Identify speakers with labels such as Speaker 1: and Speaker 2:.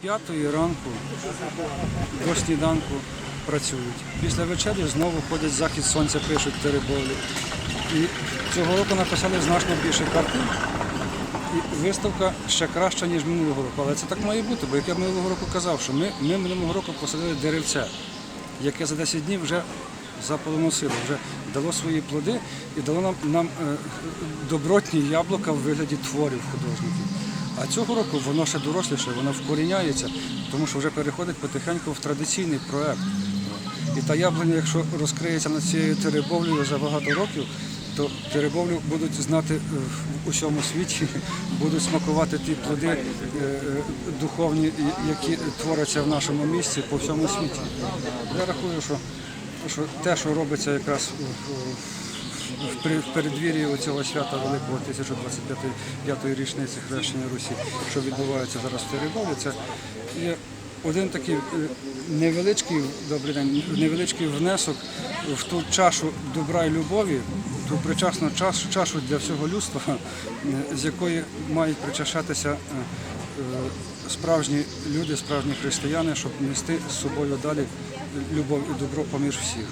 Speaker 1: п'ятої ранку до сніданку працюють. Після вечері знову ходять захід сонця, пишуть тереболі. І цього року написали значно більше картин. І виставка ще краща, ніж минулого року. Але це так має бути, бо як я минулого року казав, що ми, ми минулого року посадили деревце, яке за 10 днів вже заплодоносило, вже дало свої плоди і дало нам, нам е, добротні яблука в вигляді творів художників. А цього року воно ще доросліше, воно вкоріняється, тому що вже переходить потихеньку в традиційний проект. І та яблуня, якщо розкриється над цією теребовлею за багато років, то теребовлю будуть знати е, в усьому світі, будуть смакувати ті плоди е, е, духовні, які творяться в нашому місті по всьому світі. Я рахую, що, що те, що робиться якраз в- передвір'ї цього свята Великого 1025-ї річниці хрещення Русі, що відбувається зараз в Теребові, це є один такий е, невеличкий, добрий день, невеличкий внесок в ту чашу добра і любові, ту причасну чаш- чашу для всього людства, е, з якої мають причащатися е, справжні люди, справжні християни, щоб нести з собою далі любов і добро поміж всіх.